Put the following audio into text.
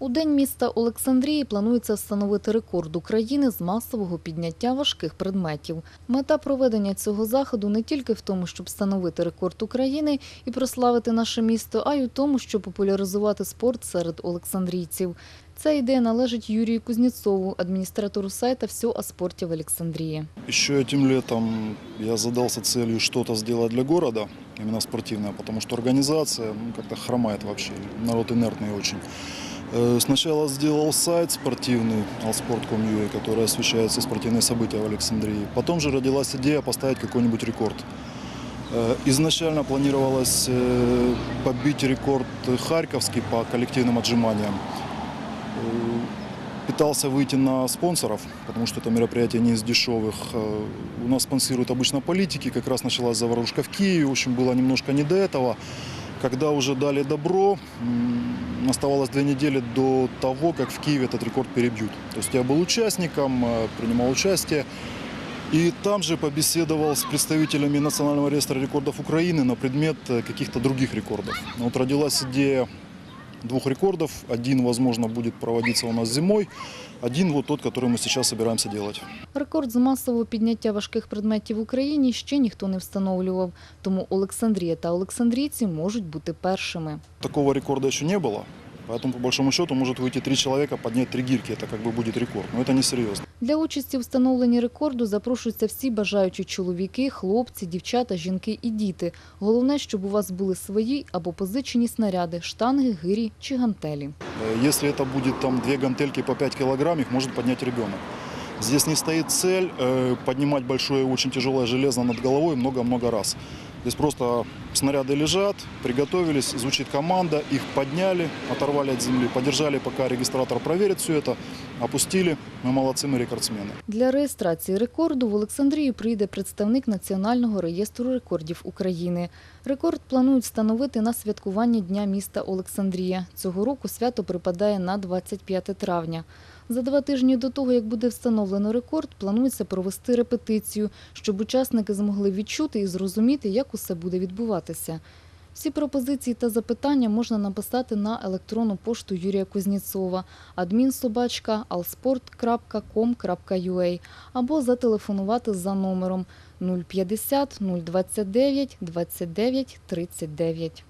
У день міста Олександрії планується встановити рекорд України з масового підняття важких предметів. Мета проведення цього заходу не тільки в тому, щоб встановити рекорд України і прославити наше місто, а й у тому, щоб популяризувати спорт серед олександрійців. Ця ідея належить Юрію Кузнєцову, адміністратору сайта «Все о спорті в Олександрії. Еще этим летом я задался целью что-то сделать для города, именно спортивное, потому что организация ну, как-то хромает вообще, народ инертный очень. Э, Сначала сделал сайт спортивный, allsport.com.ua, который освещает все спортивные события в Александрии. Потом же родилась идея поставить какой-нибудь рекорд. Э, Изначально планировалось э, побить рекорд Харьковский по коллективным отжиманиям. Э, Пытался выйти на спонсоров, потому что это мероприятие не из дешевых. Э, У нас спонсируют обычно политики, как раз началась заварушка в Киеве, в общем, было немножко не до этого. Когда уже дали добро, оставалось две недели до того, как в Киеве этот рекорд перебьют. То есть я был участником, э, принимал участие. И там же побеседовал с представителями Национального реестра рекордов Украины на предмет каких-то других рекордов. Вот родилась идея двух рекордов. Один, возможно, будет проводиться у нас зимой. Один вот тот, который мы сейчас собираемся делать. Рекорд з масового підняття важких предметів в Україні ще ніхто не встановлював, тому Олександрія та олександрійці можуть бути першими. Такого рекорда еще не было. Поэтому, по большому счету, может выйти три человека, поднять три гирки. Это как бы будет рекорд. Но это несерьезно. Для участі в встановленні рекорду запрошуються всі бажаючі чоловіки, хлопці, дівчата, жінки і діти. Головне, щоб у вас були свої або позичені снаряди, штанги, гирі чи гантелі. Э, Если это будет там две гантельки по 5 килограмм, их может поднять ребенок. Здесь не стоит цель э, поднимать большое, очень тяжелое железо над головой много-много раз. Здесь просто снаряды лежат, приготовились, звучит команда, их подняли, оторвали от земли, подержали, пока регистратор проверит все это, опустили. Мы молодцы, мы рекордсмены. Для реєстрації рекорду в Олександрію прийде представник Національного реєстру рекордів України. Рекорд планують встановити на святкування Дня міста Олександрія. Цього року свято припадає на 25 травня. За два тижні до того, як буде встановлено рекорд, планується провести репетицію, щоб учасники змогли відчути і зрозуміти, як усе буде відбуватися. Всі пропозиції та запитання можна написати на електронну пошту Юрія Кузнєцова adminsobachka alsport.com.ua або зателефонувати за номером 050 029 29 39.